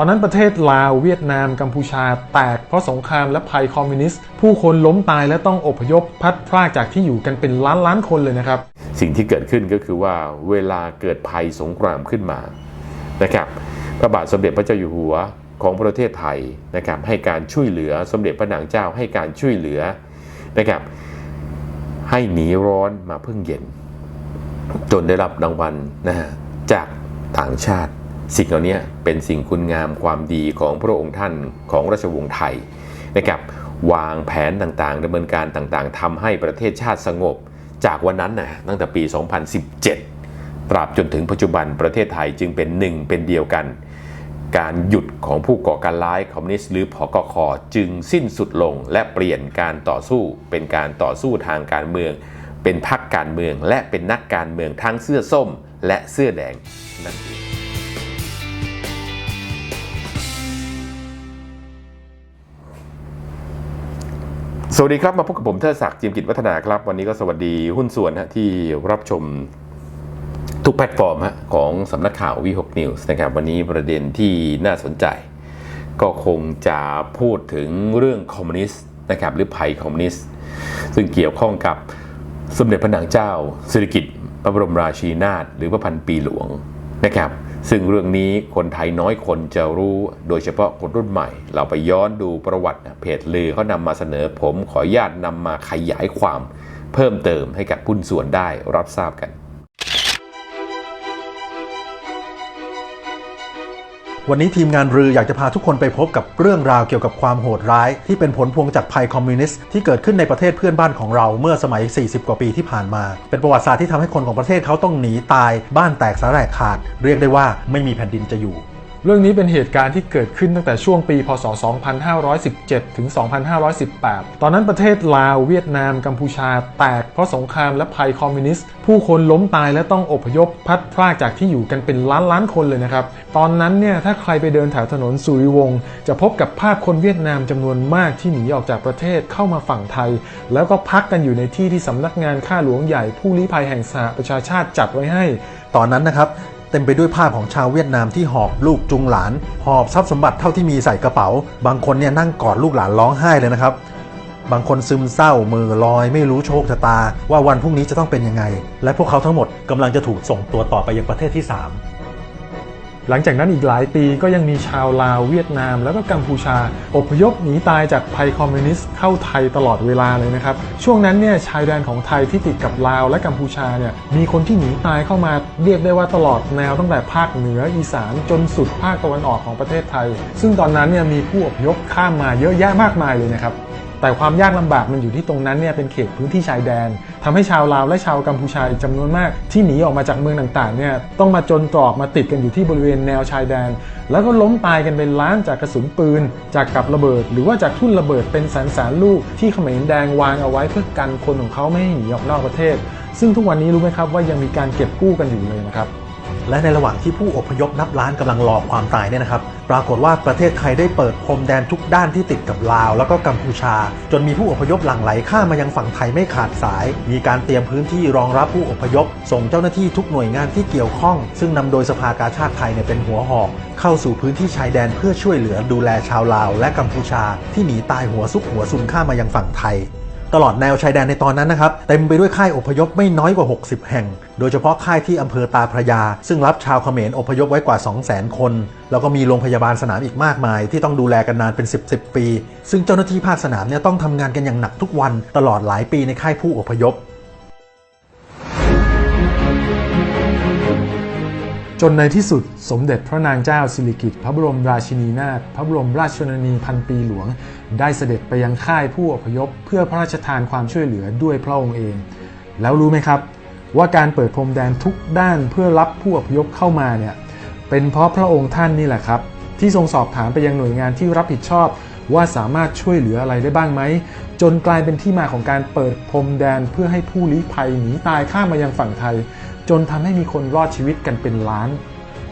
ตอนนั้นประเทศลาวเวียดนามกัมพูชาแตกเพราะสงครามและภัยคอมมิวนิสต์ ผู้คนล้มตายและต้องอพยพพัดพรากจากที่อยู่กันเป็นล้านล้านคนเลยนะครับ สิ่งที่เกิดขึ้นก็คือว่าเวลาเกิดภัยสงครามขึ้นมานะครับพระบาทสมเด็จพระเจ้าอยู่หัวของประเทศไทยนะครับให้การช่วยเหลือสมเด็จพระนางเจ้าให้การช่วยเหลือนะครับให้หนีร้อนมาพึ่งเย็น จนได้รับรางวัลนะฮะจากต่างชาติ สิ่งเหล่านี้เป็นสิ่งคุณงามความดีของพระองค์ท่านของราชวงศ์ไทยนะครับวางแผนต่างๆดำเนินการต่างๆทำให้ประเทศชาติสงบ จากวันนั้นนะตั้งแต่ปี 2017 ตราบจนถึงปัจจุบันประเทศไทยจึงเป็นหนึ่งเป็นเดียวกัน การหยุดของผู้ก่อการร้ายคอมมิวนิสต์หรือพกคจึงสิ้นสุดลงและเปลี่ยนการต่อสู้เป็นการต่อสู้ทางการเมือง เป็นพรรคการเมือง และเป็นนักการเมืองทั้งเสื้อส้มและเสื้อแดงนั่นเอง สวัสดีครับ มาพบกับผมเทิดศักดิ์จิมกิจวัฒนาครับ วันนี้ก็สวัสดีหุ้นส่วนฮะที่รับชมทุกแพลตฟอร์มฮะของสำนักข่าววีหกนิวส์นะครับ วันนี้ประเด็นที่น่าสนใจ ก็คงจะพูดถึงเรื่องคอมมิวนิสต์นะครับหรือภัยคอมมิวนิสต์ ซึ่งเกี่ยวข้องกับสมเด็จพระนางเจ้าสิริกิติ์พระบรมราชินีนาถหรือพระพันปีหลวงนะครับ ซึ่งเรื่องนี้คนไทยน้อยคนจะรู้โดยเฉพาะคนรุ่นใหม่ เราไปย้อนดูประวัติเพจลือเขานำมาเสนอผมขออนุญาตนำมาขยายความเพิ่มเติมให้กับผู้นส่วนได้รับทราบกัน วันนี้ทีมงานรืออยากจะพาทุกคนไปพบกับเรื่องราวเกี่ยวกับความโหดร้าย ที่เป็นผลพวงจากภัยคอมมิวนิสต์ที่เกิดขึ้นในประเทศเพื่อนบ้านของเราเมื่อสมัย 40 กว่าปีที่ผ่านมา เป็นประวัติศาสตร์ที่ทำให้คนของประเทศเขาต้องหนีตาย บ้านแตกสาแหรกขาด เรียกได้ว่าไม่มีแผ่นดินจะอยู่ เรื่องนี้เป็นเหตุการณ์ที่เกิดขึ้นตั้งแต่ช่วงปี พศ 2517 ถึง 2518 ตอนนั้นประเทศลาว เวียดนาม กัมพูชา แตกเพราะสงครามและภัยคอมมิวนิสต์ ผู้คนล้มตายและต้องอพยพพัดพรากจากที่อยู่กันเป็นล้านล้านคนเลยนะครับ ตอนนั้นเนี่ยถ้าใครไปเดินแถวถนนสุริวงศ์จะพบกับภาพคนเวียดนามจำนวนมากที่หนีออกจากประเทศเข้ามาฝั่งไทย แล้วก็พักกันอยู่ในที่ที่สำนักงานข้าหลวงใหญ่ผู้ลี้ภัยแห่งสหประชาชาติจัดไว้ให้ ตอนนั้นนะครับ เต็มไปด้วยภาพของชาวเวียดนามที่หอบลูกจุงหลาน หอบทรัพย์สมบัติเท่าที่มีใส่กระเป๋า บางคนเนี่ยนั่งกอดลูกหลานร้องไห้เลยนะครับ บางคนซึมเศร้ามือลอย ไม่รู้โชคชะตา ว่าวันพรุ่งนี้จะต้องเป็นยังไง และพวกเขาทั้งหมดกำลังจะถูกส่งตัวต่อไปยังประเทศที่ 3 หลังจากนั้นอีกหลายปีก็ยังมีชาวลาวเวียดนาม แล้วก็กัมพูชา อพยพหนีตายจากภัยคอมมิวนิสต์เข้าไทยตลอดเวลาเลยนะครับ ช่วงนั้นเนี่ยชายแดนของไทยที่ติดกับลาวและกัมพูชาเนี่ยมีคนที่หนีตายเข้ามาเรียกได้ว่าตลอดแนวตั้งแต่ภาคเหนืออีสานจนสุดภาคตะวันออกของประเทศไทย ซึ่งตอนนั้นเนี่ยมีผู้อพยพข้ามมาเยอะแยะมากมายเลยนะครับ แต่ความยากลำบากมันอยู่ที่ตรงนั้นเนี่ยเป็นเขตพื้นที่ชายแดนทำให้ชาวลาวและชาวกัมพูชาอีกจำนวนมาก ที่หนีออกมาจากเมืองต่างๆเนี่ยต้องมาจนตรอกมาติดกันอยู่ที่บริเวณแนวชายแดน แล้วก็ล้มตายกันเป็นล้านจากกระสุนปืน จากกับระเบิด หรือว่าจากทุ่นระเบิดเป็นแสนแสนลูกที่เขมรแดงวางเอาไว้เพื่อกันคนของเขาไม่ให้หนีออกนอกประเทศ ซึ่งทุกวันนี้รู้ไหมครับว่ายังมีการเก็บกู้กันอยู่เลยนะครับ และในระหว่างที่ผู้อพยพนับล้านกำลังรอความตายเนี่ยนะครับ ปรากฏว่าประเทศไทยได้เปิดพรมแดนทุกด้านที่ติดกับลาว แล้วก็กัมพูชา จนมีผู้อพยพหลั่งไหลข้ามมายังฝั่งไทยไม่ขาดสาย มีการเตรียมพื้นที่รองรับผู้อพยพ ส่งเจ้าหน้าที่ทุกหน่วยงานที่เกี่ยวข้อง ซึ่งนำโดยสภากาชาติไทยเนี่ยเป็นหัวหอกเข้าสู่พื้นที่ชายแดนเพื่อช่วยเหลือดูแลชาวลาว และกัมพูชา ที่หนีตายหัวซุกหัวซุนข้ามมายังฝั่งไทย ตลอดแนวชายแดนในตอนนั้นนะครับ เต็มไปด้วยค่ายอพยพไม่น้อยกว่า 60 แห่ง โดยเฉพาะค่ายที่อำเภอตาพระยา ซึ่งรับชาวเขมรอพยพไว้กว่า 200,000 คน แล้วก็มีโรงพยาบาลสนามอีกมากมาย ที่ต้องดูแลกันนานเป็น 10 10 ปี ซึ่งเจ้าหน้าที่ภาคสนามเนี่ยต้องทำงานกันอย่างหนักทุกวันตลอดหลายปีในค่ายผู้อพยพ จนในที่สุดสมเด็จพระนางเจ้าสิริกิติ์พระบรมราชินีนาถพระบรมราชชนนีพันปีหลวง ได้เสด็จไปยังค่ายผู้อพยพ เพื่อพระราชทานความช่วยเหลือด้วยพระองค์เอง แล้วรู้ไหมครับ ว่าการเปิดพรมแดนทุกด้านเพื่อรับผู้อพยพเข้ามาเนี่ยเป็นเพราะพระองค์ท่านนี่แหละครับ ที่ทรงสอบถามไปยังหน่วยงานที่รับผิดชอบ ว่าสามารถช่วยเหลืออะไรได้บ้างไหมจนกลายเป็นที่มาของการเปิดพรมแดนเพื่อให้ผู้ลี้ภัยหนีตายข้ามมายังฝั่งไทย จนทำให้มีคนรอดชีวิตกันเป็นล้าน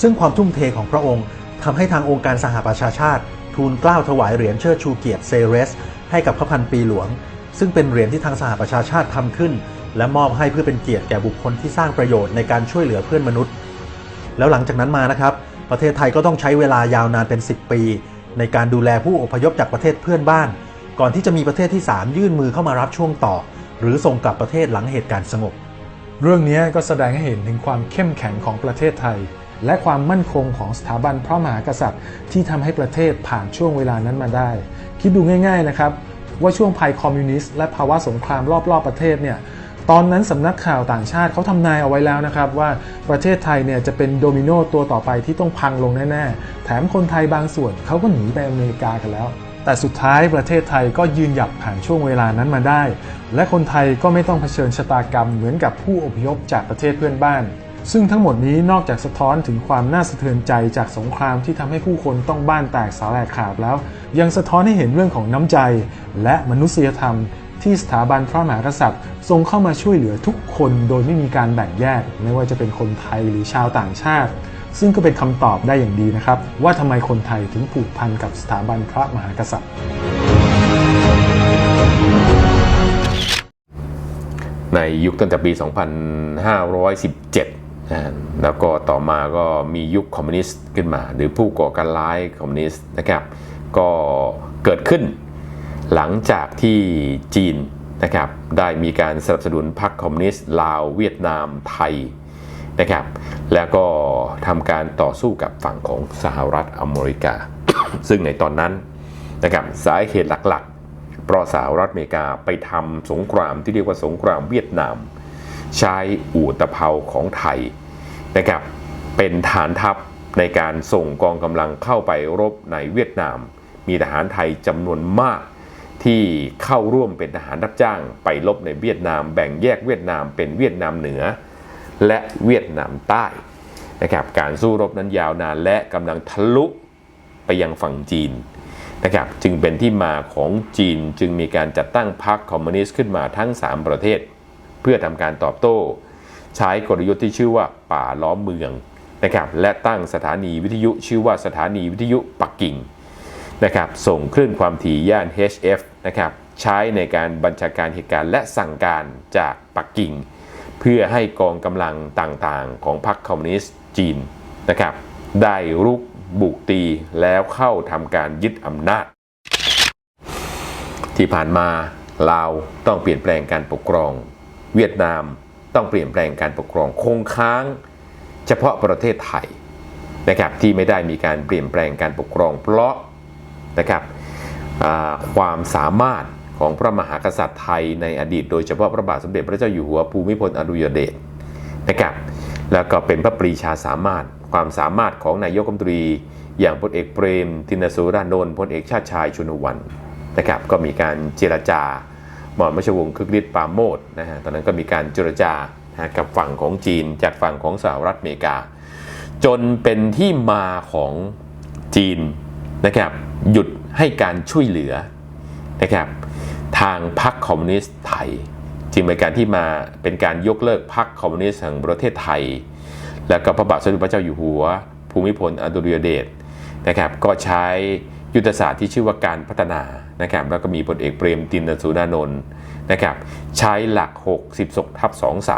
ซึ่งความทุ่มเทของพระองค์ทำให้ทางองค์การสหประชาชาติ ทูลเกล้าถวายเหรียญเชิดชูเกียรติเซเรส ให้กับพระพันปีหลวง ซึ่งเป็นเหรียญที่ทางสหประชาชาติทำขึ้น และมอบให้เพื่อเป็นเกียรติแก่บุคคลที่สร้างประโยชน์ในการช่วยเหลือเพื่อนมนุษย์ แล้วหลังจากนั้นมานะครับ ประเทศไทยก็ต้องใช้เวลายาวนานเป็น 10 ปี ในการดูแลผู้อพยพจากประเทศเพื่อนบ้าน ก่อนที่จะมีประเทศที่ 3 ยื่นมือเข้ามารับช่วงต่อ หรือส่งกลับประเทศหลังเหตุการณ์สงบ เรื่องนี้ก็แสดงให้เห็นถึงความเข้มแข็งของประเทศไทย และความมั่นคงของสถาบันพระมหากษัตริย์ ที่ทำให้ประเทศผ่านช่วงเวลานั้นมาได้ คิดดูง่าย ๆนะครับ ว่าช่วงภัยคอมมิวนิสต์และภาวะสงครามรอบๆประเทศเนี่ยตอนนั้นสำนักข่าวต่างชาติเขาทำนายเอาไว้แล้วนะครับ ว่าประเทศไทยเนี่ยจะเป็นโดมิโนตัวต่อไปที่ต้องพังลงแน่ๆ แถมคนไทยบางส่วนเขาก็หนีไปอเมริกากันแล้ว แต่สุดท้ายประเทศไทยก็ยืนหยัดผ่านช่วงเวลานั้นมาได้ และคนไทยก็ไม่ต้องเผชิญชะตากรรมเหมือนกับผู้อพยพจากประเทศเพื่อนบ้าน ซึ่งทั้งหมดนี้นอกจากสะท้อนถึงความน่าสะเทือนใจจากสงครามที่ทำให้ผู้คนต้องบ้านแตกสาแหลกขาดแล้ว ยังสะท้อนให้เห็นเรื่องของน้ำใจ และมนุษยธรรม ที่สถาบันพระมหากษัตริย์ทรงเข้ามาช่วยเหลือทุกคนโดยไม่มีการแบ่งแยก ไม่ว่าจะเป็นคนไทยหรือชาวต่างชาติ ซึ่งก็เป็นคำตอบได้อย่างดีนะครับ ว่าทำไมคนไทยถึงผูกพันกับสถาบันพระมหากษัตริย์ ในยุคตั้งแต่ปี 2517นะแล้วก็ต่อมาก็มียุคคอมมิวนิสต์ขึ้นมา หรือผู้ก่อการร้ายคอมมิวนิสต์นะครับก็เกิดขึ้นหลังจากที่จีนนะครับได้มีการสนับสนุนพรรคคอมมิวนิสต์ลาวเวียดนามไทย นะครับ แล้วก็ทำการต่อสู้กับฝั่งของสหรัฐอเมริกา ซึ่งในตอนนั้นนะครับสาเหตุหลักๆ เพราะสหรัฐอเมริกาไปทำสงครามที่เรียกว่าสงครามเวียดนาม ใช้อู่ตะเภาของไทยนะครับเป็นฐานทัพในการส่งกองกำลังเข้าไปรบในเวียดนาม มีทหารไทยจำนวนมากที่เข้าร่วมเป็นทหารรับจ้างไปรบในเวียดนาม แบ่งแยกเวียดนามเป็นเวียดนามเหนือ และเวียดนามใต้นะครับการสู้รบนั้นยาวนานและกำลังทะลุไปยังฝั่งจีนนะครับจึงเป็นที่มาของจีนจึงมีการจัดตั้งพรรคคอมมิวนิสต์ขึ้นมาทั้ง 3 ประเทศ เพื่อทำการตอบโต้ ใช้กลยุทธ์ที่ชื่อว่าป่าล้อมเมืองนะครับและตั้งสถานีวิทยุชื่อว่าสถานีวิทยุปักกิ่งนะครับส่งคลื่นความถี่ย่าน HF นะครับใช้ในการบัญชาการเหตุการณ์และสั่งการจากปักกิ่ง เพื่อให้กองกำลังต่างๆ ของพรรคคอมมิวนิสต์จีนนะครับ ได้รุกบุกตีแล้วเข้าทำการยึดอำนาจ ที่ผ่านมาลาวต้องเปลี่ยนแปลงการปกครอง เวียดนามต้องเปลี่ยนแปลงการปกครองคงค้าง เฉพาะประเทศไทยนะครับที่ไม่ได้มีการเปลี่ยนแปลงการปกครอง เพราะนะครับความสามารถ ของพระมหากษัตริย์ไทยในอดีต โดยเฉพาะพระบาทสมเด็จพระเจ้าอยู่หัวภูมิพลอดุลยเดชนะครับแล้วก็เป็นพระปรีชาสามารถความสามารถของนายกรัฐมนตรี อย่างพลเอกเปรมตินสุรานนท์พลเอกชาติชายชุนวันนะครับก็มีการเจรจาหม่อมราชวงศ์คึกฤทธิ์ปาโมทนะฮะตอนนั้นก็มีการเจรจากับฝั่งของจีนจากฝั่งของสหรัฐอเมริกา จนเป็นที่มาของจีนนะครับหยุดให้การช่วยเหลือนะครับ ทางพรรคคอมมิวนิสต์ไทย จึงเป็นการที่มาเป็นการยกเลิกพรรคคอมมิวนิสต์แห่งประเทศไทย แล้วก็พระบาทสมเด็จพระเจ้าอยู่หัว ภูมิพลอดุลยเดชนะครับก็ใช้ยุทธศาสตร์ที่ชื่อว่าการพัฒนานะครับแล้วก็มีพลเอกเปรมตินสุรานนท์นะครับใช้หลัก60ทับ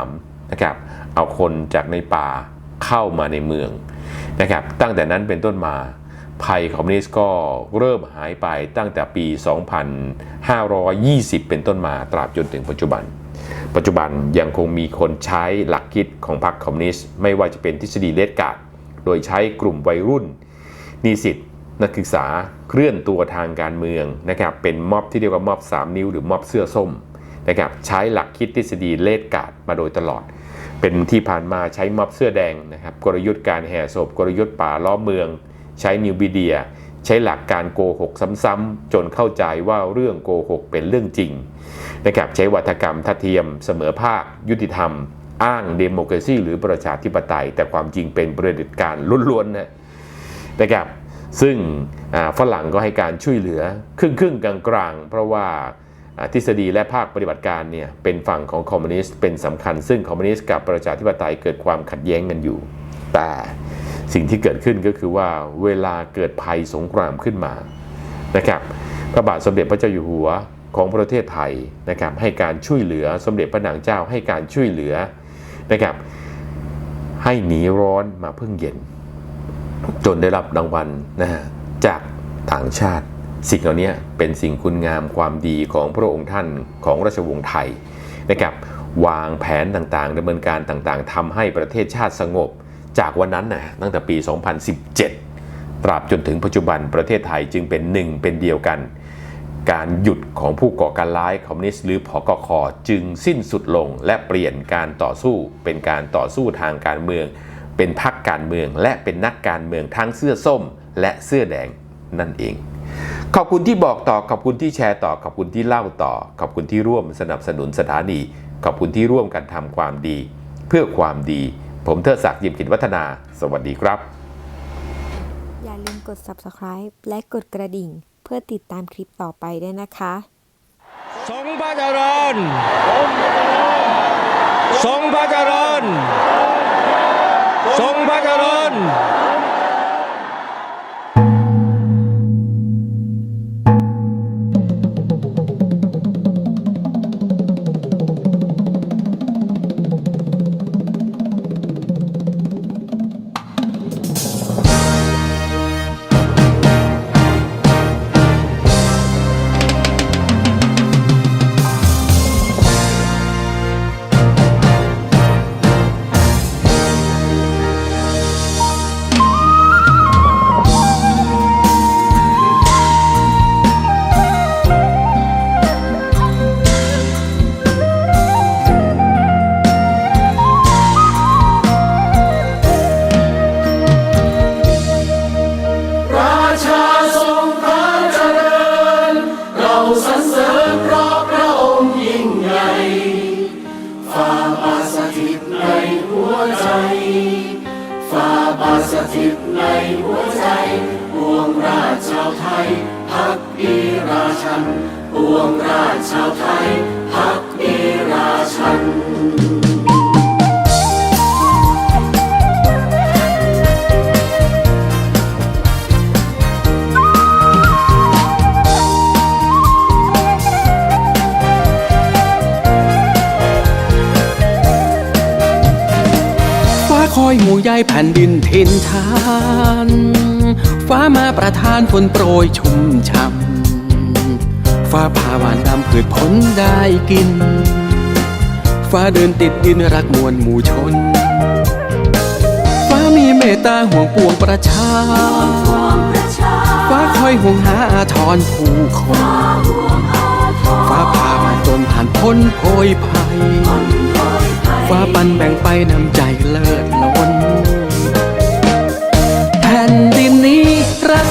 23นะครับเอาคนจากในป่าเข้ามาในเมืองนะครับตั้งแต่นั้นเป็นต้นมา ภัยคอมมิวนิสต์ก็เริ่มหายไปตั้งแต่ปี 2520 เป็นต้นมาตราบจนถึงปัจจุบัน ปัจจุบันยังคงมีคนใช้หลักคิดของพรรคคอมมิวนิสต์ไม่ว่าจะเป็นทฤษฎีเลดการ์ดโดยใช้กลุ่มวัยรุ่น นิสิตนักศึกษาเคลื่อนตัวทางการเมืองนะครับเป็นม็อบที่เรียกว่าม็อบ 3 นิ้วหรือม็อบเสื้อส้มนะครับใช้หลักคิดทฤษฎีเลดการ์ดมาโดยตลอด เป็นที่ผ่านมาใช้ม็อบเสื้อแดงนะครับกลยุทธ์การแห่ศพกลยุทธ์ป่าล้อมเมือง ใช้นิวบีเดีย ใช้หลักการโกหกซ้ำๆจนเข้าใจว่าเรื่องโกหกเป็นเรื่องจริงนะครับใช้วัฒกรรมทัดเทียมเสมอภาค ยุติธรรม อ้างเดโม c r a ซีหรือประชาธิปไตย แต่ความจริงเป็นประเด็จการล้วนๆนะนะครับซึ่งฝรั่งก็ให้การช่วยเหลือครึ่งๆกลางๆ เพราะว่าอ่าทฤษฎีและภาคปฏิบัติการเนี่ยเป็นฝั่งของคอมมิวนิสต์เป็นสำคัญ ซึ่งคอมมิวนิสต์กับประชาธิปไตยเกิดความขัดแย้งกันอยู่ แต่ สิ่งที่เกิดขึ้นก็คือว่าเวลาเกิดภัยสงครามขึ้นมานะครับพระบาทสมเด็จพระเจ้าอยู่หัวของประเทศไทยนะครับให้การช่วยเหลือสมเด็จพระนางเจ้าให้การช่วยเหลือนะครับให้หนีร้อนมาพึ่งเย็น จนได้รับรางวัลนะฮะจากต่างชาติ สิ่งเหล่านี้เป็นสิ่งคุณงามความดีของพระองค์ท่านของราชวงศ์ไทยนะครับวางแผนต่างๆดำเนินการต่างๆทำให้ประเทศชาติสงบ จากวันนั้นนะตั้งแต่ปี 2017 ตราบจนถึงปัจจุบันประเทศไทยจึงเป็นหนึ่งเป็นเดียวกัน การหยุดของผู้ก่อการร้ายคอมมิวนิสต์หรือพกคจึงสิ้นสุดลงและเปลี่ยนการต่อสู้ เป็นการต่อสู้ทางการเมือง เป็นพรรคการเมือง และเป็นนักการเมืองทั้งเสื้อส้ม และเสื้อแดงนั่นเองขอบคุณที่บอกต่อ ขอบคุณที่แชร์ต่อ ขอบคุณที่เล่าต่อ ขอบคุณที่ร่วมสนับสนุนสถานี ขอบคุณที่ร่วมกันทำความดี เพื่อความดี ผมเทิดศักดิ์ยิมกิจวัฒนา สวัสดีครับ อย่าลืมกด subscribe และกดกระดิ่ง เพื่อติดตามคลิปต่อไปด้วยนะคะทรงพระเจริญทรงพระเจริญทรงพระเจริญ ยห่วงใยแผ่นดินทินทานฟ้ามาประทานฝนโปรยชุ่มช่ำฟ้าพาหวานนำพืชผลได้กิน ฟ้าเดินติดดินรักมวลหมู่ชน ฟ้ามีเมตตาห่วงปวงประชา ฟ้าคอยห่วงหาอาทรผู้คน ฟ้าพามาจนผ่านพ้นโพยภัย ฟ้าปันแบ่งไปน้ำใจเลิศล้น